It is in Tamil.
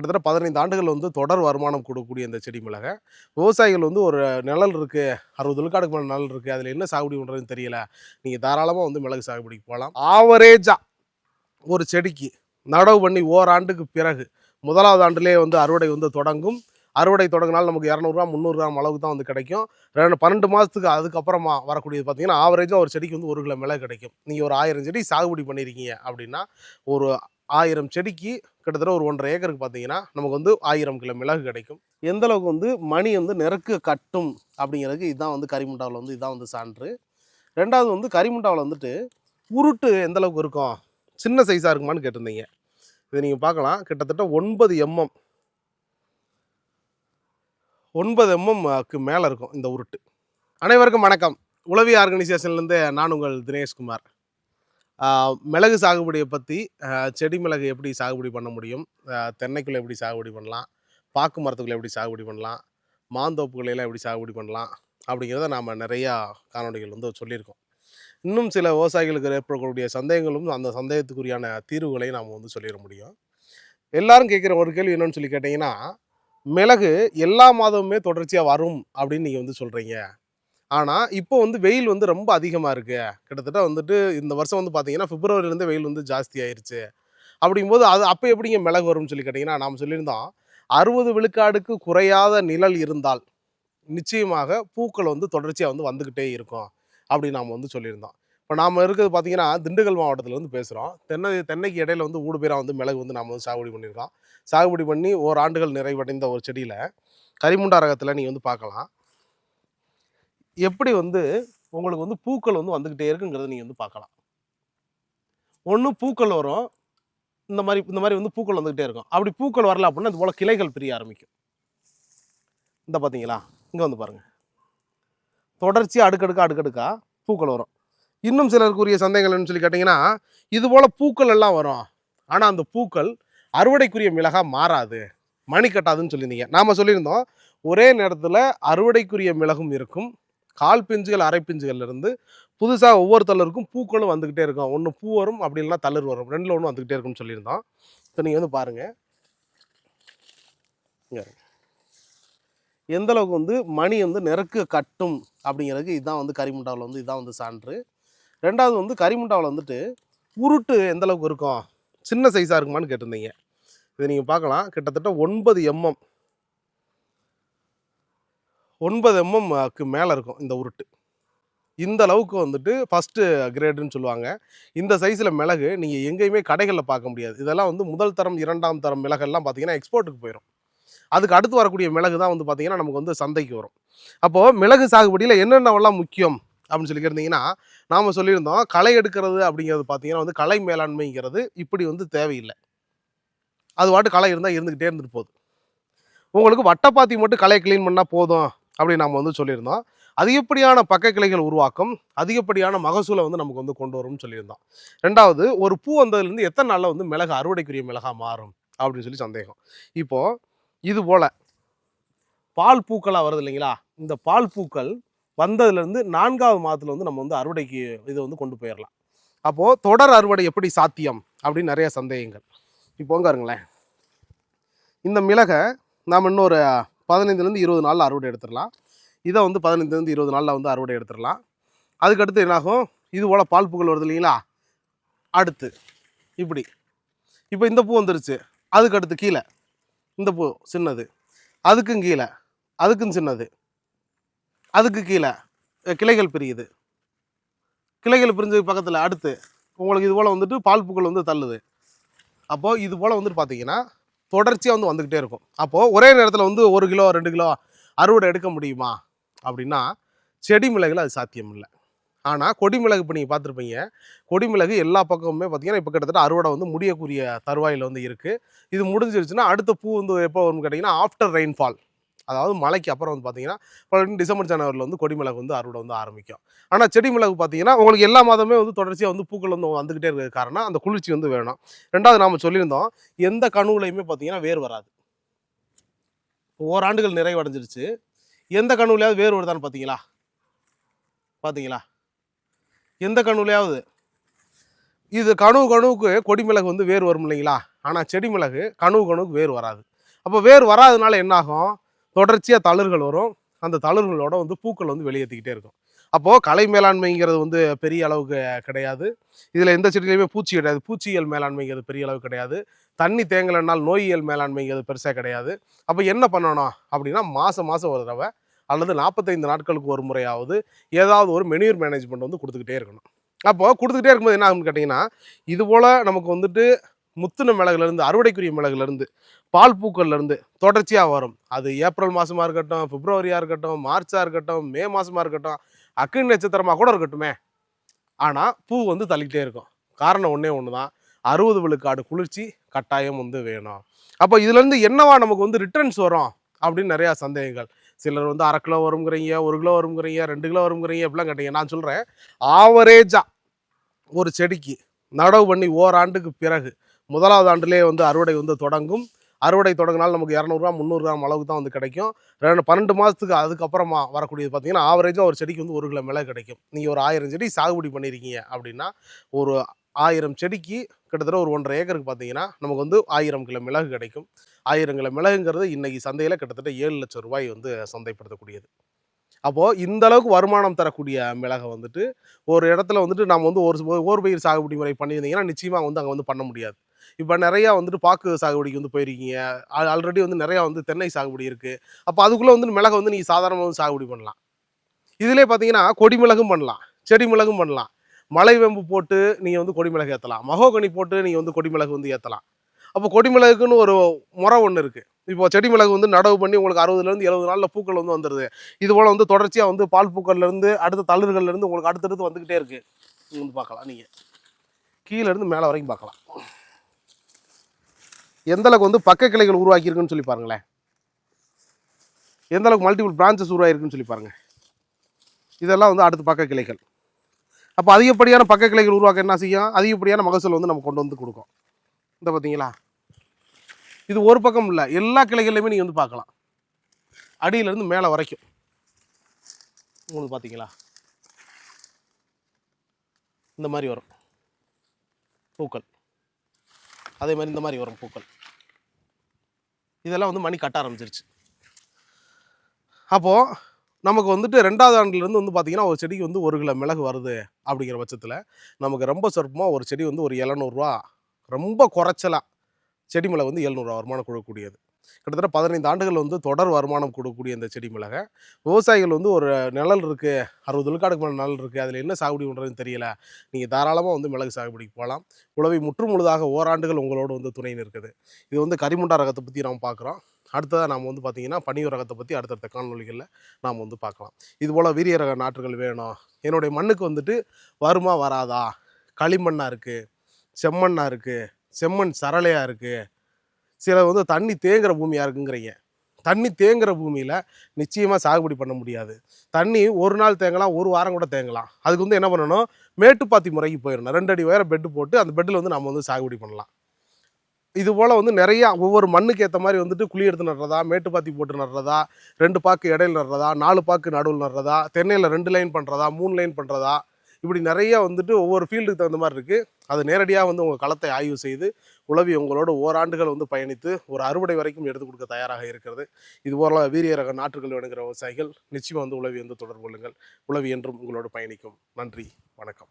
கிட்டத்தட்ட பதினைந்து ஆண்டுகள் வந்து தொடர் வருமானம் கொடுக்கக்கூடிய இந்த செடி மிளகை. விவசாயிகள் வந்து ஒரு நிழல் இருக்குது அறுபது விழுக்காடுக்கு மேலே நிழல் இருக்குது அதில் என்ன சாகுபடி பண்ணுறதுன்னு தெரியல. நீங்கள் தாராளமாக வந்து மிளகு சாகுபடிக்கு போகலாம் ஆவரேஜாக ஒரு செடிக்கு நடவு பண்ணி ஓராண்டுக்கு பிறகு முதலாவது ஆண்டுலேயே வந்து அறுவடை வந்து தொடங்கும். அறுவடை தொடங்கினால் நமக்கு இரநூறுவா முந்நூறுரூவா அளவுக்கு தான் வந்து கிடைக்கும். ரெண்டு பன்னெண்டு மாதத்துக்கு அதுக்கப்புறமா வரக்கூடியது பார்த்தீங்கன்னா ஆவரேஜாக ஒரு செடிக்கு வந்து ஒரு கிலோ மிளகு கிடைக்கும். நீங்கள் ஒரு ஆயிரம் செடி சாகுபடி பண்ணியிருக்கீங்க அப்படின்னா ஒரு ஆயிரம் செடிக்கு கிட்டத்தட்ட ஒரு ஒன்றரை ஏக்கருக்கு பார்த்தீங்கன்னா நமக்கு வந்து ஆயிரம் கிலோ மிளகு கிடைக்கும். எந்த அளவுக்கு வந்து மணி வந்து நெருக்க கட்டும் அப்படிங்கிறதுக்கு இதுதான் வந்து கரிமுண்டாவில் வந்து இதுதான் வந்து சான்று. ரெண்டாவது வந்து கரிமுண்டாவில் வந்துட்டு உருட்டு எந்த அளவுக்கு இருக்கும்? சின்ன சைஸாக இருக்குமான்னு கேட்டிருந்தீங்க. இதை நீங்கள் பார்க்கலாம். கிட்டத்தட்ட ஒன்பது எம்எம் ஒன்பது எம்எம்க்கு மேலே இருக்கும் இந்த உருட்டு. அனைவருக்கும் வணக்கம். உளவி ஆர்கனைசேஷன்லேருந்து நான் உங்கள் தினேஷ்குமார். மிளகு சாகுபடியை பற்றி செடி மிளகு எப்படி சாகுபடி பண்ண முடியும்? தென்னைக்குள்ளே எப்படி சாகுபடி பண்ணலாம்? பாக்கு மரத்துக்குள்ளே எப்படி சாகுபடி பண்ணலாம்? மாந்தோப்புகளெல்லாம் எப்படி சாகுபடி பண்ணலாம்? அப்படிங்கிறத நாம் நிறையா காணொலிகள் வந்து சொல்லியிருக்கோம். இன்னும் சில விவசாயிகளுக்கு ஏற்படக்கூடிய சந்தேகங்களும் அந்த சந்தேகத்துக்குரியான தீர்வுகளையும் நாம் வந்து சொல்லிட முடியும். எல்லாரும் கேட்குற ஒரு கேள்வி என்னன்னு சொல்லி கேட்டிங்கன்னா மிளகு எல்லா மாதமுமே தொடர்ச்சியாக வரும் அப்படின்னு நீங்கள் வந்து சொல்கிறீங்க ஆனால் இப்போ வந்து வெயில் வந்து ரொம்ப அதிகமாக இருக்குது கிட்டத்தட்ட வந்துட்டு இந்த வருஷம் வந்து பார்த்தீங்கன்னா பிப்ரவரிலேருந்து வெயில் வந்து ஜாஸ்தி ஆயிருச்சு. அப்படிங்கும்போது அது அப்போ எப்படிங்க மிளகு வரும்னு சொல்லி கேட்டிங்கன்னா நாம் சொல்லியிருந்தோம் அறுபது விழுக்காடுக்கு குறையாத நிழல் இருந்தால் நிச்சயமாக பூக்கள் வந்து தொடர்ச்சியாக வந்து வந்துக்கிட்டே இருக்கும் அப்படின்னு நாம் வந்து சொல்லியிருந்தோம். இப்போ நாம் இருக்கிறது பார்த்தீங்கன்னா திண்டுக்கல் மாவட்டத்தில் வந்து பேசுகிறோம் தென்னை தென்னைக்கு இடையில வந்து ஊடுபேராக வந்து மிளகு வந்து நாம் வந்து சாகுபடி பண்ணியிருக்கோம். சாகுபடி பண்ணி ஓராண்டுகள் நிறைவடைந்த ஒரு செடியில் கரிமுண்டா ரகத்தில் நீங்கள் வந்து பார்க்கலாம். எப்படி வந்து உங்களுக்கு வந்து பூக்கள் வந்து வந்துக்கிட்டே இருக்குங்கிறத நீங்கள் வந்து பார்க்கலாம். ஒன்று பூக்கள் வரும். இந்த மாதிரி இந்த மாதிரி வந்து பூக்கள் வந்துக்கிட்டே இருக்கும். அப்படி பூக்கள் வரல அப்படின்னா இது போல் கிளைகள் பிரிய ஆரம்பிக்கும். இந்த பார்த்தீங்களா? இங்கே வந்து பாருங்கள் தொடர்ச்சியாக அடுக்கடுக்கா அடுக்கடுக்கா பூக்கள் வரும். இன்னும் சிலருக்குரிய சந்தேகங்கள்னு சொல்லி கேட்டிங்கன்னா இது போல் பூக்கள் எல்லாம் வரும். ஆனால் அந்த பூக்கள் அறுவடைக்குரிய மிளகா மாறாது. மணி கட்டாதுன்னு சொல்லியிருந்தீங்க. நாம் சொல்லியிருந்தோம் ஒரே நேரத்தில் அறுவடைக்குரிய மிளகும் இருக்கும். கால் பிஞ்சுகள் அரை பிஞ்சுகள்லேருந்து புதுசாக ஒவ்வொரு தளருக்கும் பூக்களும் வந்துக்கிட்டே இருக்கும். ஒன்று பூ வரும் அப்படி இல்லைன்னா தளர் வரும். ரெண்டில் ஒன்று வந்துக்கிட்டே இருக்கும்னு சொல்லியிருந்தோம் இப்போ நீங்கள் வந்து பாருங்கள் எந்தளவுக்கு வந்து மணி வந்து நெருக்க கட்டும் அப்படிங்கிறதுக்கு இதுதான் வந்து கரிமுண்டாவில் வந்து இதுதான் வந்து சான்று. ரெண்டாவது வந்து கரிமுண்டாவில் வந்துட்டு உருட்டு எந்த அளவுக்கு இருக்கும்? சின்ன சைஸாக இருக்குமான்னு கேட்டிருந்தீங்க. இதை நீங்கள் பார்க்கலாம். கிட்டத்தட்ட ஒன்பது எம்எம் ஒன்பது எம்எம்க்கு மேலே இருக்கும் இந்த உருட்டு. இந்த அளவுக்கு வந்துட்டு ஃபஸ்ட்டு கிரேடுன்னு சொல்லுவாங்க. இந்த சைஸில் மிளகு நீங்கள் எங்கேயுமே கடைகளில் பார்க்க முடியாது. இதெல்லாம் வந்து முதல் தரம் இரண்டாம் தரம் மிளகெல்லாம் பார்த்தீங்கன்னா எக்ஸ்போர்ட்டுக்கு போயிடும் அதுக்கு அடுத்து வரக்கூடிய மிளகு தான் வந்து பார்த்தீங்கன்னா நமக்கு வந்து சந்தைக்கு வரும். அப்போது மிளகு சாகுபடியில் என்னென்னவெல்லாம் முக்கியம் அப்படின்னு சொல்லி கேட்டிங்கன்னா நாம் சொல்லியிருந்தோம் களை எடுக்கிறது அப்படிங்கிறது பார்த்தீங்கன்னா வந்து களை மேலாண்மைங்கிறது இப்படி வந்து தேவையில்லை. அது வாட்டு களை இருந்தால் இருந்துக்கிட்டே இருந்துட்டு போகுது. உங்களுக்கு வட்டப்பாத்தி மட்டும் களையை க்ளீன் பண்ணால் போதும். அப்படின்னு நாம் வந்து சொல்லியிருந்தோம். அதிகப்படியான பக்க கிளைகள் உருவாக்கம் அதிகப்படியான மகசூலை வந்து நமக்கு வந்து கொண்டு வரும்னு சொல்லியிருந்தோம். ரெண்டாவது ஒரு பூ வந்ததுலேருந்து எத்தனை நாளில் வந்து மிளகு அறுவடைக்குரிய மிளகா மாறும் அப்படின்னு சொல்லி சந்தேகம். இப்போது இது போல் பால் பூக்களாக வருது இல்லைங்களா? இந்த பால் பூக்கள் வந்ததுலேருந்து நான்காவது மாதத்தில் வந்து நம்ம வந்து அறுவடைக்கு இதை வந்து கொண்டு போயிடலாம் அப்போது தொடர் அறுவடை எப்படி சாத்தியம் அப்படின்னு நிறைய சந்தேகங்கள். இப்போ பாருங்களேன். இந்த மிளகை நாம் இன்னொரு பதினைந்துலேருந்து இருபது நாளில் அறுவடை எடுத்துடலாம். இதை வந்து பதினைந்துலேருந்து இருபது நாளில் வந்து அறுவடை எடுத்துடலாம். அதுக்கடுத்து என்னாகும்? இது போல் பால் பூக்கள் வருது இல்லைங்களா? அடுத்து. இப்படி. இப்போ இந்த பூ வந்துருச்சு. அதுக்கு அடுத்து கீழே. இந்த பூ சின்னது. அதுக்கும் கீழே. அதுக்கும் சின்னது. அதுக்கு கீழே. கிளைகள் பிரியுது. கிளைகள் பிரிஞ்சதுக்கு பக்கத்தில் அடுத்து. உங்களுக்கு இது போல் வந்துட்டு பால் பூக்கள் வந்து தள்ளுது. அப்போது இது போல் வந்துட்டு பார்த்தீங்கன்னா தொடர்ச்சியாக வந்து வந்துக்கிட்டே இருக்கும். அப்போது ஒரே நேரத்தில் வந்து ஒரு கிலோ ரெண்டு கிலோ அறுவடை எடுக்க முடியுமா? அப்படின்னா செடி மிளகுல அது சாத்தியம் இல்லை ஆனால் கொடிமிளகு இப்போ நீங்கள் பார்த்துருப்பீங்க. கொடிமிளகு எல்லா பக்கமுமே பார்த்தீங்கன்னா இப்போ கிட்டத்தட்ட அறுவடை வந்து முடியக்கூடிய தருவாயில் வந்து இருக்குது இது முடிஞ்சிருச்சுன்னா அடுத்த பூ வந்து எப்போ வரும்னு கேட்டிங்கன்னா ஆஃப்டர் ரெயின்ஃபால் அதாவது மழைக்கு அப்புறம் வந்து பார்த்தீங்கன்னா டிசம்பர் ஜனவரியில் வந்து கொடிமிளகு வந்து அறுவடை வந்து ஆரம்பிக்கும். ஆனால் செடி மிளகு பார்த்தீங்கன்னா உங்களுக்கு எல்லா மாதமே வந்து தொடர்ச்சியாக வந்து பூக்கள் வந்து வந்துக்கிட்டே இருக்கிற காரணம் அந்த குளிர்ச்சி வந்து வேணும். ரெண்டாவது நாம் சொல்லியிருந்தோம் எந்த கணுவுலையுமே பார்த்தீங்கன்னா வேர் வராது. ஓராண்டுகள் நிறைவடைஞ்சிருச்சு. எந்த கணுவிலையாவது வேர் வருதான்னு பார்த்தீங்களா பார்த்தீங்களா எந்த கணுவுலையாவது. இது கனவு கணுவுக்கு கொடிமிளகு வந்து வேர் வரும் இல்லைங்களா? ஆனால் செடி மிளகு கனவு கணுவுக்கு வேர் வராது. அப்போ வேர் வராதனால என்னாகும்? தொடர்ச்சியாக தளிர்கள் வரும். அந்த தளிர்களோட வந்து பூக்கள் வந்து வெளியேற்றிக்கிட்டே இருக்கும். அப்போது கலை மேலாண்மைங்கிறது வந்து பெரிய அளவுக்கு கிடையாது. இதில் எந்த செடியிலையுமே பூச்சி கிடையாது. பூச்சியியல் மேலாண்மைங்கிறது பெரிய அளவு கிடையாது. தண்ணி தேங்கலைனால் நோயியல் மேலாண்மைங்கிறது பெருசாக கிடையாது. அப்போ என்ன பண்ணணும் அப்படின்னா மாதம் மாதம் ஒரு தடவை அல்லது நாற்பத்தைந்து நாட்களுக்கு ஒரு முறையாவது ஏதாவது ஒரு மெனியூர் மேனேஜ்மெண்ட் வந்து கொடுத்துக்கிட்டே இருக்கணும். அப்போது கொடுத்துக்கிட்டே இருக்கும்போது என்ன ஆகும்னு கேட்டிங்கன்னா இது போல் நமக்கு வந்துட்டு முத்துன மிளகுலேருந்து அறுவடைக்குரிய மிளகுலேருந்து பால் பூக்கள்லேருந்து தொடர்ச்சியாக வரும். அது ஏப்ரல் மாதமாக இருக்கட்டும் பிப்ரவரியாக இருக்கட்டும் மார்ச்சாக இருக்கட்டும் மே மாதமாக இருக்கட்டும் அக்னி நட்சத்திரமாக கூட இருக்கட்டுமே. ஆனால் பூ வந்து தள்ளிக்கிட்டே இருக்கும். காரணம் ஒன்றே ஒன்று தான் அறுபது விழுக்காடு குளிர்ச்சி கட்டாயம் வந்து வேணும். அப்போ இதுலேருந்து என்னவா நமக்கு வந்து ரிட்டர்ன்ஸ் வரும்? அப்படின்னு நிறையா சந்தேகங்கள். சிலர் வந்து அரை கிலோ வருங்கிறீங்க ஒரு கிலோ வருங்கிறீங்க ரெண்டு கிலோ வருங்கிறீங்க அப்படிலாம் கேட்டீங்க. நான் சொல்கிறேன் ஆவரேஜாக ஒரு செடிக்கு நடவு பண்ணி ஓராண்டுக்கு பிறகு முதலாவது ஆண்டுலேயே வந்து அறுவடை வந்து தொடங்கும். அறுவடை தொடங்கினால் நமக்கு இரநூறுவா முந்நூறு கிராம் அளவுக்கு தான் வந்து கிடைக்கும். ரெண்டு பன்னெண்டு மாதத்துக்கு அதுக்கப்புறமா வரக்கூடியது பார்த்தீங்கன்னா ஆவரேஜாக ஒரு செடிக்கு வந்து ஒரு கிலோ மிளகு கிடைக்கும். நீங்கள் ஒரு ஆயிரம் செடி சாகுபடி பண்ணியிருக்கீங்க அப்படின்னா ஒரு ஆயிரம் செடிக்கு கிட்டத்தட்ட ஒரு ஒன்றரை ஏக்கருக்கு பார்த்தீங்கன்னா நமக்கு வந்து ஆயிரம் கிலோ மிளகு கிடைக்கும். ஆயிரம் கிலோ மிளகுங்கிறது இன்றைக்கி சந்தையில் கிட்டத்தட்ட ஏழு லட்சம் ரூபாய் வந்து சந்தைப்படுத்தக்கூடியது. அப்போது இந்த அளவுக்கு வருமானம் தரக்கூடிய மிளகை வந்துட்டு ஒரு இடத்துல வந்துட்டு நம்ம வந்து ஒரு ஓர் பயிர் சாகுபடி முறை பண்ணியிருந்தீங்கன்னா நிச்சயமாக வந்து அங்கே வந்து பண்ண முடியாது. இப்போ நிறையா வந்துட்டு பாக்கு சாகுபடிக்கு வந்து போயிருக்கீங்க. ஆல்ரெடி வந்து நிறையா வந்து தென்னை சாகுபடி இருக்குது அப்போ அதுக்குள்ளே வந்து மிளகை வந்து நீங்கள் சாதாரணமாக வந்து சாகுபடி பண்ணலாம். இதிலே பார்த்தீங்கன்னா கொடி மிளகும் பண்ணலாம் செடி மிளகும் பண்ணலாம். மலை வெம்பு போட்டு நீங்கள் வந்து கொடி மிளகு ஏற்றலாம் மகோகனி போட்டு நீங்கள் வந்து கொடி மிளகு வந்து ஏற்றலாம் அப்போ கொடி மிளகுன்னு ஒரு முறை ஒன்று இருக்குது இப்போ செடி மிளகு வந்து நடவு பண்ணி உங்களுக்கு அறுபதுலேருந்து எழுபது நாளில் பூக்கள் வந்து வந்துடுது இது போல் வந்து தொடர்ச்சியாக வந்து பால் பூக்கள்லேருந்து அடுத்த தளிர்கள்லேருந்து உங்களுக்கு அடுத்தடுத்து வந்துக்கிட்டே இருக்குது நீங்கள் வந்து பார்க்கலாம் நீங்கள் கீழேருந்து மேலே வரைக்கும் பார்க்கலாம் எந்தளவுக்கு வந்து பக்க கிளைகள் உருவாக்கியிருக்குன்னு சொல்லி பாருங்களேன். எந்தளவுக்கு மல்டிபிள் பிரான்ச்சஸ் உருவாகிருக்குன்னு சொல்லி பாருங்கள் இதெல்லாம் வந்து அடுத்து பக்க கிளைகள். அப்போ அதிகப்படியான பக்க கிளைகள் உருவாக்க என்ன செய்யும்? அதிகப்படியான மகசூல் வந்து நம்ம கொண்டு வந்து கொடுக்கும். இந்த பார்த்தீங்களா இது ஒரு பக்கம் இல்லை. எல்லா கிளைகள்லையுமே நீங்கள் வந்து பார்க்கலாம். அடியிலேருந்து மேலே வரைக்கும். உங்களுக்கு பார்த்தீங்களா இந்த மாதிரி வரும். பூக்கள். அதே மாதிரி இந்த மாதிரி வரும் பூக்கள். இதெல்லாம் வந்து மணி கட்ட ஆரம்பிச்சிருச்சு. அப்போது நமக்கு வந்துட்டு ரெண்டாவது ஆண்டுலேருந்து வந்து பார்த்திங்கன்னா ஒரு செடிக்கு வந்து ஒரு கிலோ மிளகு வருது அப்படிங்கிற பட்சத்தில் நமக்கு ரொம்ப சொற்பமாக ஒரு செடி வந்து ஒரு எழுநூறுவா ரொம்ப குறைச்சலாக செடி மிளகு வந்து எழுநூறுவா வருமானம் கொடுக்கக்கூடியது. கிட்டத்தட்ட பதினைந்து ஆண்டுகள் வந்து தொடர் வருமானம் கொடுக்கக்கூடிய இந்த செடி மிளகை. விவசாயிகள் வந்து ஒரு நிழல் இருக்குது அறுபது விழுக்காடுக்கு மேலே நிழல் இருக்குது அதில் என்ன சாகுபடி பண்ணுறதுன்னு தெரியல. நீங்கள் தாராளமாக வந்து மிளகு சாகுபடிக்கு போகலாம் உழவை முற்று முழுதாக ஓராண்டுகள் உங்களோட வந்து துணை இருக்குது இது வந்து கரிமுண்டா ரகத்தை பற்றி நாம் பார்க்குறோம். அடுத்ததாக நாம் வந்து பார்த்திங்கன்னா பனியூர் ரகத்தை பற்றி அடுத்தடுத்த காணொலிகளில் நாம் வந்து பார்க்கலாம். இது போல் வீரிய ரக நாற்றுகள் வேணும். என்னுடைய மண்ணுக்கு வந்துட்டு வருமா வராதா? களிமண்ணாக இருக்குது செம்மண்ணாக இருக்குது செம்மண் சரளையாக இருக்குது சில வந்து தண்ணி தேங்குற பூமியாக இருக்குங்கிறீங்க தண்ணி தேங்குற பூமியில் நிச்சயமாக சாகுபடி பண்ண முடியாது. தண்ணி ஒரு நாள் தேங்கலாம் ஒரு வாரம் கூட தேங்கலாம். அதுக்கு வந்து என்ன பண்ணணும்? மேட்டுப்பாத்தி முறைக்கு போயிடணும். ரெண்டு அடி உயரம் பெட்டு போட்டு அந்த பெட்டில் வந்து நம்ம வந்து சாகுபடி பண்ணலாம். இது போல் வந்து நிறையா ஒவ்வொரு மண்ணுக்கு ஏற்ற மாதிரி வந்துட்டு குழி எடுத்து நடுறதா மேட்டுப்பாத்தி போட்டு நடுறதா ரெண்டு பாக்கு இடையில நடுறதா நாலு பாக்கு நடுவில் நடுறதா தென்னையில் ரெண்டு லைன் பண்ணுறதா மூணு லைன் பண்ணுறதா இப்படி நிறையா வந்துட்டு ஒவ்வொரு ஃபீல்டுக்கு தகுந்த மாதிரி இருக்குது அது நேரடியாக வந்து உங்கள் களத்தை ஆய்வு செய்து உளவி உங்களோட ஓராண்டுகள் வந்து பயணித்து ஒரு அறுவடை வரைக்கும் எடுத்து கொடுக்க தயாராக இருக்கிறது. இது போல வீரிய ரக நாற்றுகள் வேணுங்கிற விவசாயிகள் நிச்சயமாக வந்து உளவி வந்து தொடர்பு கொள்ளுங்கள். உளவி என்றும் உங்களோடு பயணிக்கும். நன்றி. வணக்கம்.